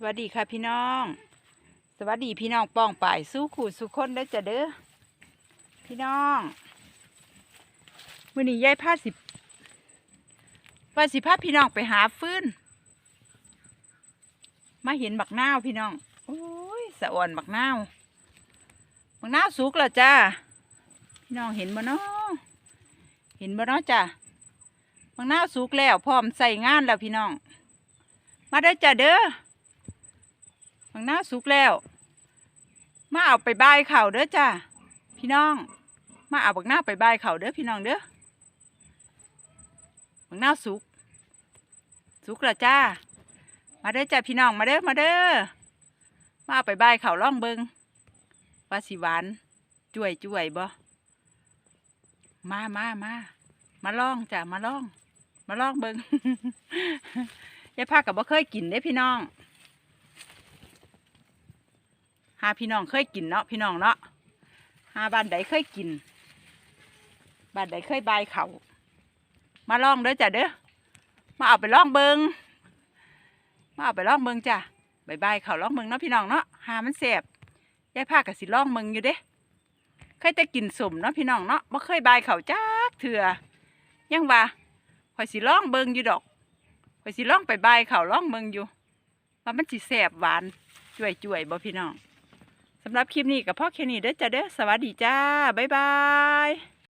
สวัสดีค่ะพี่น้อง สวัสดีพี่น้องป้องป่ายสู้ขู่สู้คนได้จ้ะเด้อพี่น้องมื่อนี้ยายพาสิว่าสิพาพี่น้องไปหาฟื้น มาเห็นบักนาวพี่น้องโอ้ยสะอ่อนบักนาวบักนาวสุกแล้วจ้าพี่น้องเห็นบ่เนาะเห็นบ่เนาะจ้าบักนาวสุกแล้วพร้อมใส่งานแล้วพี่น้อง มาได้จ้ะเด้อังหน้าสุกแล้ว มาเอาไปบายเข่าเด้อจ้าพี่น้อง มาเอาบักหน้าไปบายเข่าเด้อพี่น้องเด้อบักหน้าสุก สุกแล้วจ้า มาเด้อจ้าพี่น้องมาเด้อมาเด้อ มาเอาไปบายเข่าล่องเบิงว่าสิหวานจ่วยจ่วยบ่ มามามามาล่องจ้ามาล่อง มาล่องเบิงยายพากับบ่เคยกินเด้พี่น้อง หาพี่น้องเคยกินเนาะพี่น้องเนาะหาบ้านใดเคยกินบ้านใดเคยบายเขามาลองเด้อจ้ะเด้อมาเอาไปลองเบิงมาเอาไปลองเบิงจ้ะบายบายเขาลองเบิงเนาะพี่น้องเนาะหามันแสบยายพากับสิลองเบิงอยู่เด้เคยแต่กินสมเนาะพี่น้องเนาะบ่เคยบายเขาจักเถื่อยังว่าข่อยสิลองเบิงอยู่ดอกข่อยสิลองไปบายเขาลองเบิงอยู่ว่ามันสิแสบหวานจ่วยจ่วยๆบ่พี่น้อง สำหรับคลิปนี้กับพ่อแค่นี้เด้อจ้าเด้อสวัสดีจ้า บ๊ายบาย